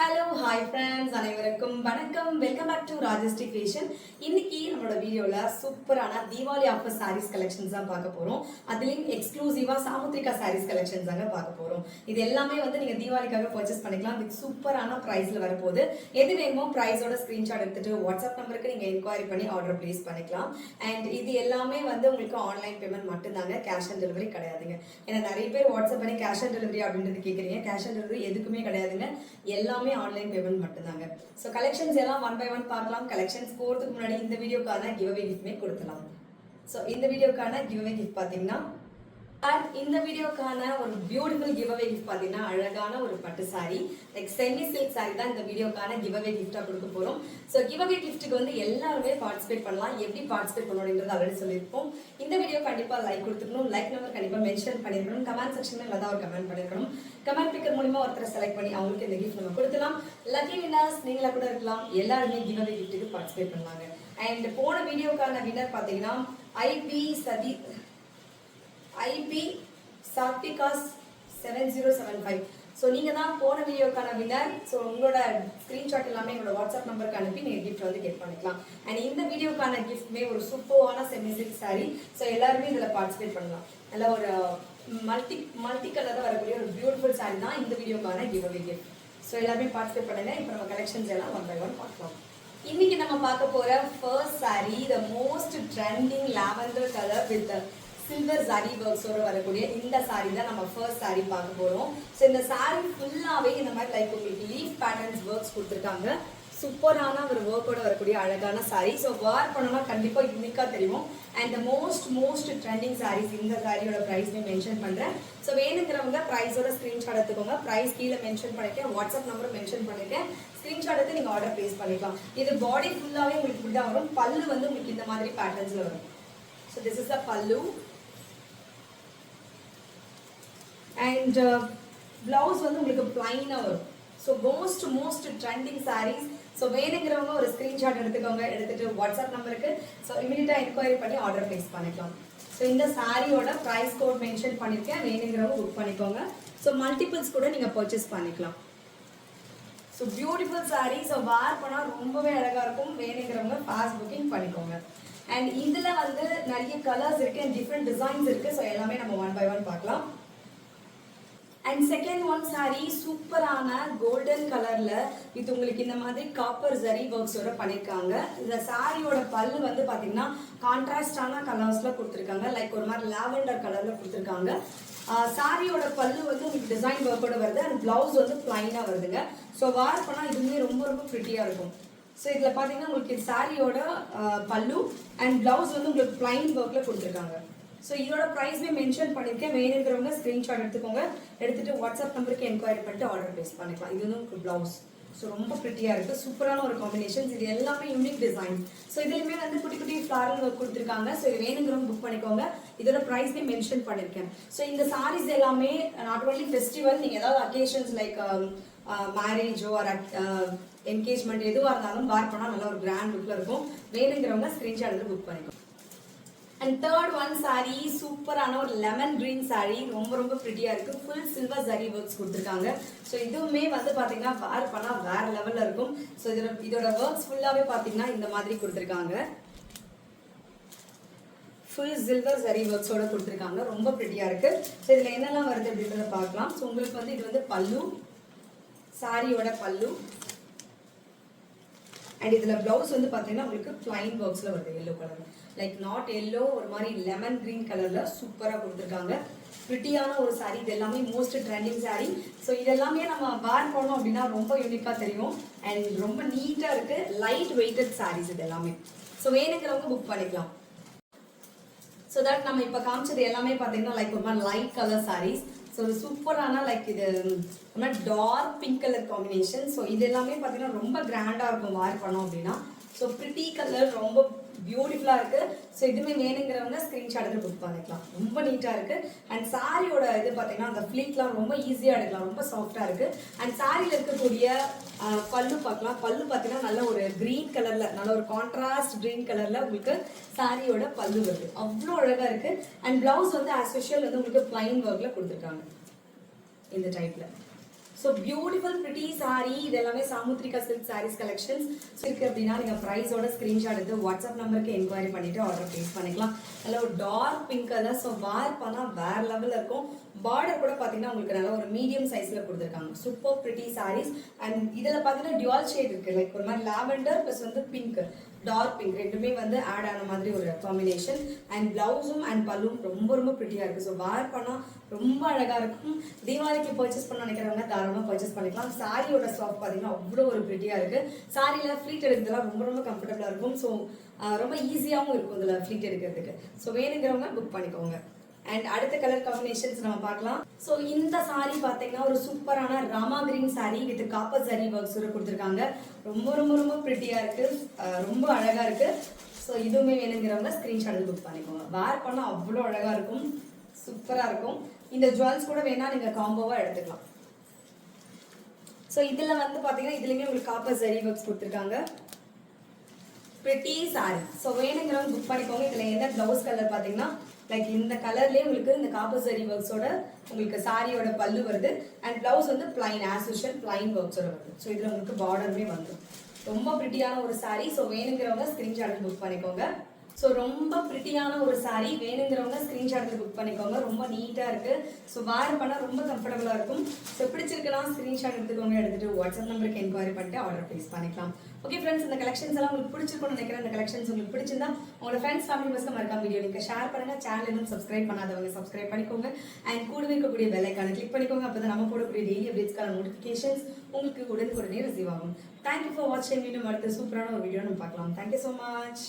Hello hi friends அனைவருக்கும் வணக்கம். Welcome back to Rajashree fashion இன்னைக்கு நம்மளோட வீடியோவில் சூப்பரான தீபாவளி ஆஃபர் சாரீஸ் கலெக்ஷன்ஸ் தான் பார்க்க போகிறோம் அதுலேயும் எக்ஸ்க்ளூசிவாக சாமுத்ரிகா சாரீஸ் கலெக்ஷன்ஸ் தாங்க பார்க்க போகிறோம் இது எல்லாமே வந்து நீங்கள் தீபாவளிக்காக பர்ச்சேஸ் பண்ணிக்கலாம். வித் சூப்பரான ப்ரைஸில் வரப்போகுது. எது வேணுமோ ப்ரைஸோட ஸ்க்ரீன்ஷாட் எடுத்துகிட்டு வாட்ஸ்அப் நம்பருக்கு நீங்கள் என்கொயரி பண்ணி ஆர்டர் ப்ளேஸ் பண்ணிக்கலாம். அண்ட் இது எல்லாமே வந்து உங்களுக்கு ஆன்லைன் பேமெண்ட் மட்டும்தாங்க. கேஷ் ஆன் டெலிவரி கிடையாதுங்க. ஏன்னா நிறைய பேர் வாட்ஸ்அப் பண்ணி கேஷ் ஆன் டெலிவரி அப்படின்றது கேட்குறீங்க கேஷ் ஆன் டெலிவரி எதுக்குமே கிடையாதுங்க. எல்லாமே ஆன்லைன் பேமெண்ட் மட்டும்தாங்க. ஸோ கலெக்ஷன்ஸ் எல்லாம் ஒன் பை ஒன் பார்க்கலாம். கலெக்ஷன்ஸ் போகிறதுக்கு முன்னாடி இந்த வீடியோக்கான கிவ் அவே கிஃப்ட்மே கொடுக்கலாம். ஸோ இந்த வீடியோக்கான கிவ் அவே கிஃப்ட் பார்த்தீங்கன்னா அண்ட் இந்த வீடியோக்கான ஒரு பியூட்டிஃபுல் கிவ்அவே கிஃப்ட் பார்த்தீங்கன்னா அழகான ஒரு பட்டு sari like semi silk sari தான் இந்த வீடியோக்கான கிவ்அவே கிஃப்டாக கொடுக்க போகிறோம் ஸோ கிவ்அவே கிஃப்ட்டுக்கு வந்து எல்லாருமே பார்ட்டிசிபேட் பண்ணலாம். எப்படி பார்ட்டிசிபேட் பண்ணணுன்றது ஆல்ரெடி சொல்லியிருப்போம். இந்த வீடியோ கண்டிப்பாக லைக் கொடுத்துக்கணும். லைக் நம்பர் கண்டிப்பாக மென்ஷன் பண்ணிருக்கணும். கமெண்ட் செக்ஷனில் ஏதாவது ஒரு கமெண்ட் பண்ணிருக்கணும். கமெண்ட் பிக்கர் மூலிமா ஒருத்தரை செலக்ட் பண்ணி அவங்களுக்கு இந்த கிஃப்ட் நம்ம கொடுக்கலாம். லக்கி வின்னர்ஸ் நீங்களா கூட இருக்கலாம். எல்லாருமே கிவ்அவே கிஃப்ட்டுக்கு பார்ட்டிசிபேட் பண்ணுவாங்க அண்ட் போன வீடியோக்கான வின்னர் பார்த்தீங்கன்னா ஐபி சதி IP சாத்விகாஸ் seven zero seven five so நீங்கள் தான் போன வீடியோக்கான வின்னர் ஸோ உங்களோட ஸ்க்ரீன்ஷாட் எல்லாமே எங்களோட வாட்ஸ்அப் நம்பருக்கு அனுப்பி நீங்கள் கிஃப்ட் வந்து கெட் பண்ணிக்கலாம். அண்ட் இந்த வீடியோக்கான கிஃப்ட்மே ஒரு சூப்பரான செமி சில்க் ஸோ எல்லாருமே இதில் பார்ட்டிசிபேட் பண்ணலாம். நல்ல ஒரு மல்டி மல்டி கலரில் வரக்கூடிய ஒரு பியூட்டிஃபுல் சாரீ தான் இந்த வீடியோக்கான கிவ் அவே கிஃப்ட் ஸோ எல்லாருமே பார்ட்டிசிபேட் பண்ணுங்க. இப்போ நம்ம கலெக்ஷன்ஸ் எல்லாம் ஒன் பை ஒன் பார்க்கலாம். இன்னைக்கு நம்ம பார்க்க போகிற first sari the most trending lavender colour with silver zari ஒர்க்ஸோட வரக்கூடிய இந்த சாரி தான் நம்ம ஃபர்ஸ்ட் சாரி பார்க்க போறோம். ஸோ இந்த சாரி ஃபுல்லாவே இந்த மாதிரி லைக் உங்களுக்கு லீஃப் பேட்டர்ன்ஸ் ஒர்க்ஸ் கொடுத்துருக்காங்க. சூப்பரான ஒரு ஒர்க்கோட வரக்கூடிய அழகான சாரி ஸோ வேர் பண்ணோம்னா கண்டிப்பாக யூனிக்காக தெரியும். And the most most trending saris இந்த சாரியோட ப்ரைஸ் நான் மென்ஷன் பண்ணுறேன் ஸோ வேணுங்கிறவங்க ப்ரைஸோட ஸ்க்ரீன்ஷாட் எடுத்துக்கோங்க. ப்ரைஸ் கீழே மென்ஷன் பண்ணிருக்கேன். வாட்ஸ்அப் நம்பரும் மென்ஷன் பண்ணிருக்கேன். ஸ்க்ரீன்ஷாட் எடுத்து நீங்கள் ஆர்டர் ப்ளேஸ் பண்ணிக்கலாம். இது பாடி ஃபுல்லாகவே உங்களுக்கு இப்படி தான் வரும். பல்லு வந்து உங்களுக்கு இந்த மாதிரி பேட்டர்ன்ஸில் வரும். ஸோ திஸ் இஸ் த பல்லு. அண்ட் பிளவுஸ் uh, வந்து உங்களுக்கு பிளைனாக வரும். So most most trending saris so வேணுங்கிறவங்க ஒரு ஸ்க்ரீன்ஷாட் எடுத்துக்கோங்க. எடுத்துகிட்டு வாட்ஸ்அப் நம்பருக்கு ஸோ இமீடியட்டாக என்கொயரி பண்ணி ஆர்டர் ப்ளேஸ் பண்ணிக்கலாம். ஸோ இந்த சாரியோட ப்ரைஸ் கோட் மென்ஷன் பண்ணியிருக்கேன் வேணுங்கிறவங்க புக் பண்ணிக்கோங்க. ஸோ மல்டிபிள்ஸ் கூட நீங்கள் பர்ச்சேஸ் பண்ணிக்கலாம். So beautiful sari so wear பண்ணால் ரொம்பவே அழகாக இருக்கும். வேணுங்கிறவங்க ஃபாஸ்ட் புக்கிங் பண்ணிக்கோங்க. அண்ட் இதில் வந்து நிறைய கலர்ஸ் இருக்குது அண்ட் டிஃப்ரெண்ட் டிசைன்ஸ் இருக்குது ஸோ எல்லாமே நம்ம ஒன் பை ஒன் பார்க்கலாம். அண்ட் செகண்ட் ஒன் saree சூப்பரான கோல்டன் கலர்ல இது உங்களுக்கு இந்த மாதிரி காப்பர் ஜரி ஒர்க்ஸோட பண்ணியிருக்காங்க இந்த சாரியோட பல்லு வந்து பாத்தீங்கன்னா கான்ட்ராஸ்டான கலர்ஸ்ல கொடுத்துருக்காங்க. லைக் ஒரு மாதிரி லாவெண்டர் கலர்ல கொடுத்துருக்காங்க. சாரியோட பல்லு வந்து உங்களுக்கு டிசைன் ஒர்க்கோட வருது. அண்ட் பிளவுஸ் வந்து பிளைனா வருதுங்க. ஸோ வார் பண்ணால் இதுவுமே ரொம்ப ரொம்ப ப்ரிட்டியா இருக்கும். ஸோ இதில் பார்த்தீங்கன்னா உங்களுக்கு சாரியோட பல்லு அண்ட் பிளவுஸ் வந்து உங்களுக்கு பிளைன் ஒர்க்கில் கொடுத்துருக்காங்க. ஸோ இதோட ப்ரைஸ்மே மென்ஷன் பண்ணியிருக்கேன் வேணுங்கிறவங்க ஸ்க்ரீன்ஷாட் எடுத்துக்கோங்க. எடுத்துட்டு வாட்ஸ்அப் நம்பருக்கு என்கொயரி பண்ணிட்டு ஆர்டர் பிளேஸ் பண்ணிக்கலாம். இது வந்து உங்களுக்கு ப்ளவுஸ் ஸோ ரொம்ப ப்ரிட்டியாக இருக்குது சூப்பரான ஒரு காம்பினேஷன்ஸ் இது எல்லாமே யூனிக் டிசைன் ஸோ இதுலையுமே வந்து குட்டி குட்டி ஃப்ளாரல் ஒர்க் கொடுத்துருக்காங்க. ஸோ இது வேணுங்கிறவங்க புக் பண்ணிக்கோங்க. இதோட ப்ரைஸ்மே மென்ஷன் பண்ணியிருக்கேன் ஸோ இந்த சாரீஸ் எல்லாமே நாட் ஒன்லி ஃபெஸ்டிவல் நீங்கள் ஏதாவது அக்கேஷன்ஸ் லைக் மேரேஜோ ஆர் என்கேஜ்மெண்ட் எதுவாக இருந்தாலும் பார் பண்ணால் நல்ல ஒரு கிராண்ட் லுக்கில் இருக்கும். வேணுங்கிறவங்க ஸ்க்ரீன்ஷாட் எடுத்து புக் பண்ணிக்கோங்க. அண்ட் தேர்ட் ஒன் saree சூப்பரான ஒரு லெமன் க்ரீன் saree. ரொம்ப ரொம்ப ப்ரிட்டியாக இருக்குது ஃபுல் சில்வர் சரி ஒர்க்ஸ் கொடுத்துருக்காங்க. ஸோ இதுவுமே வந்து பார்த்தீங்கன்னா வேர் பண்ணால் வேற லெவலில் இருக்கும். ஸோ இதோட இதோட ஒர்க்ஸ் ஃபுல்லாகவே பார்த்தீங்கன்னா இந்த மாதிரி கொடுத்துருக்காங்க. ஃபுல் சில்வர் சரி ஒர்க்ஸோட கொடுத்துருக்காங்க. ரொம்ப ப்ரிட்டியாக இருக்குது ஸோ இதில் என்னெல்லாம் வருது அப்படின்றத பார்க்கலாம். ஸோ உங்களுக்கு வந்து இது வந்து பல்லு சாரியோட பல்லு அண்ட் இதில் ப்ளவுஸ் வந்து பார்த்தீங்கன்னா உங்களுக்கு பிளைன் ஒர்க்ஸில் வருது yellow colour like not yellow ஒரு மாதிரி லெமன் கிரீன் கலரில் சூப்பராக கொடுத்துருக்காங்க. பிரிட்டியான ஒரு சாரீ இது எல்லாமே மோஸ்ட் ட்ரெண்டிங் சாரீ ஸோ இதெல்லாமே நம்ம வேர் போனோம் அப்படின்னா ரொம்ப யூனிக்காக தெரியும். அண்ட் ரொம்ப நீட்டாக இருக்குது லைட் வெயிட்டட் சாரீஸ் இது எல்லாமே. ஸோ வேணுங்கிறவங்க புக் பண்ணிக்கலாம். ஸோ தட் நம்ம இப்போ காமிச்சது எல்லாமே பார்த்தீங்கன்னா லைக் ஒரு மாதிரி லைட் கலர் சாரீஸ் ஸோ ஒரு சூப்பரான லைக் இது dark pink colour combination so இது எல்லாமே பார்த்தீங்கன்னா ரொம்ப கிராண்டாக இருக்கும் வார் பண்ணோம் அப்படின்னா. ஸோ ப்ரிட்டி கலர் ரொம்ப பியூட்டிஃபுல்லாக இருக்குது ஸோ இதுவுமே வேணுங்கிறவங்க ஸ்க்ரீன்ஷாட் எடுத்து புக் பண்ணிக்கலாம் ரொம்ப நீட்டாக இருக்குது அண்ட் சாரியோட இது பார்த்தீங்கன்னா அந்த ஃப்ளீட்லாம் ரொம்ப ஈஸியாக எடுக்கலாம். ரொம்ப சாஃப்டாக இருக்குது அண்ட் சாரியில் இருக்கக்கூடிய பல்லு பார்க்கலாம். பல்லு பார்த்தீங்கன்னா நல்ல ஒரு க்ரீன் கலரில் நல்ல ஒரு கான்ட்ராஸ்ட் க்ரீன் கலரில் உங்களுக்கு சாரியோட பல்லு வருது. அவ்வளோ அழகாக இருக்குது அண்ட் ப்ளவுஸ் வந்து ஆஸ் யூஷுவல் வந்து உங்களுக்கு ப்ளைன் ஒர்க்கில் கொடுத்துருக்காங்க. இந்த டைப்பில் ஸோ பியூட்டிஃபுல் பிரிட்டி சாரி இது எல்லாமே சாமுத்ரிகா சில்க் சாரீஸ் கலெக்ஷன்ஸ் இருக்கு அப்படின்னா நீங்கள் ப்ரைஸோட ஸ்க்ரீன்ஷாட் எடுத்து வாட்ஸ்அப் நம்பருக்கு என்கொயரி பண்ணிட்டு ஆர்டர் ப்ளேஸ் பண்ணிக்கலாம். நல்ல ஒரு dark pink colour so wear பண்ணால் வேற லெவலில் இருக்கும். பார்டர் கூட பார்த்தீங்கன்னா உங்களுக்கு நல்ல ஒரு மீடியம் சைஸில் கொடுத்துருக்காங்க. சூப்பர் பிரிட்டி சாரீஸ் அண்ட் இதில் பார்த்தீங்கன்னா டியூல் ஷேட் இருக்கு. லைக் ஒரு மாதிரி லாவெண்டர் ப்ளஸ் வந்து பிங்க் டார்க் பிங்க் ரெண்டுமே வந்து ஆட் ஆன மாதிரி ஒரு காம்பினேஷன் அண்ட் பிளவுஸும் அண்ட் பல்லும் ரொம்ப ரொம்ப ப்ரிட்டியாக இருக்குது ஸோ வேர் பண்ணால் ரொம்ப அழகாக இருக்கும். தீபாவளிக்கு பர்ச்சேஸ் பண்ண நினைக்கிறவங்க தாராளமாக பர்ச்சேஸ் பண்ணிக்கலாம். சாரியோட ஸ்டாக் பார்த்தீங்கன்னா அவ்வளோ ஒரு ப்ரிட்டியாக இருக்குது சாரியில் ஃப்ளீட் எடுக்கிறதுலாம் ரொம்ப ரொம்ப கம்ஃபர்டபுளாக இருக்கும். ஸோ ரொம்ப ஈஸியாகவும் இருக்கும் இதில் ஃப்ளீட் எடுக்கிறதுக்கு. ஸோ வேணுங்கிறவங்க புக் பண்ணிக்கோங்க. அண்ட் அடுத்த கலர் காம்பினேஷன்ஸ் நம்ம பார்க்கலாம். ஸோ இந்த சாரி பார்த்தீங்கன்னா ஒரு சூப்பரான rama green sari with copper zari works கொடுத்துருக்காங்க. ரொம்ப ரொம்ப ரொம்ப ப்ரிட்டியாக இருக்கு. ரொம்ப அழகாக இருக்கு. ஸோ இதுவுமே வேணுங்கிறவங்க ஸ்க்ரீன்ஷாட் புக் பண்ணிக்கோங்க. வேர் பண்ணால் அவ்வளோ அழகாக இருக்கும். சூப்பராக இருக்கும். இந்த ஜுவல்ஸ் கூட வேணால் நீங்கள் காம்போவாக எடுத்துக்கலாம். ஸோ இதில் வந்து பார்த்தீங்கன்னா இதுலேயுமே உங்களுக்கு காப்பர் சரி ஒர்க்ஸ் கொடுத்துருக்காங்க. ப்ரிட்டி சாரி ஸோ வேணுங்கிறவங்க புக் பண்ணிக்கோங்க. இதில் என்ன ப்ளவுஸ் கலர் பார்த்தீங்கன்னா லைக் இந்த கலர்லேயே உங்களுக்கு இந்த காப்பர் சரி ஒர்க்ஸோட உங்களுக்கு சாரியோட பல்லு வருது. அண்ட் ப்ளவுஸ் வந்து பிளைன் ஆஸ் யூஷுவல் பிளைன் ஒர்க்ஸோட வருது. ஸோ இதில் உங்களுக்கு பார்டருமே வந்துடும் ரொம்ப ப்ரிட்டியான ஒரு சாரி ஸோ வேணுங்கிறவங்க ஸ்க்ரீன்ஷாட் புக் பண்ணிக்கோங்க. ஸோ ரொம்ப ப்ரிட்டியான ஒரு சாரி வேணுங்கிறவங்க ஸ்க்ரீன்ஷாட் புக் பண்ணிக்கோங்க. ரொம்ப நீட்டாக இருக்கு. ஸோ வேர் பண்ணால் ரொம்ப கம்ஃபர்டபுளாக இருக்கும். ஸோ பிடிச்சிருக்கலாம் ஸ்க்ரீன்ஷாட் எடுத்துக்கோங்க. எடுத்துட்டு வாட்ஸ்அப் நம்பருக்கு என்கொயரி பண்ணிட்டு ஆர்டர் ப்ளேஸ் பண்ணிக்கலாம். ஓகே ஃப்ரெண்ட்ஸ் இந்த கலெக்ஷன்ஸ் எல்லாம் உங்களுக்கு பிடிச்சிருக்கும்னு நினைக்கிறேன். இந்த கலெக்ஷன்ஸ் உங்களுக்கு பிடிச்சிருந்தா உங்களோட ஃப்ரெண்ட்ஸ் ஃபேமிலி மெஸ்க்கு மறக்காம வீடியோ நீங்கள் ஷேர் பண்ணுங்க. சேனல் இன்னும் சப்ஸ்கிரைப் பண்ணாதவங்க சப்ஸ்கிரைப் பண்ணிக்கோங்க. அண்ட் கூடவே இருக்கக்கூடிய வேலைக்கான கிளிக் பண்ணிக்கோங்க. அப்போ தான் நம்ம போடக்கூடிய டெய்லி அப்டேட்ஸ்க்கான நோட்டிஃபிகேஷன்ஸ் உங்களுக்கு உடனுக்குடனே ரிசீவ் ஆகும். தேங்க்யூ ஃபார் வாட்சிங் மீண்டும் அடுத்த சூப்பரான ஒரு வீடியோ நம்ம பார்க்கலாம். Thank you so much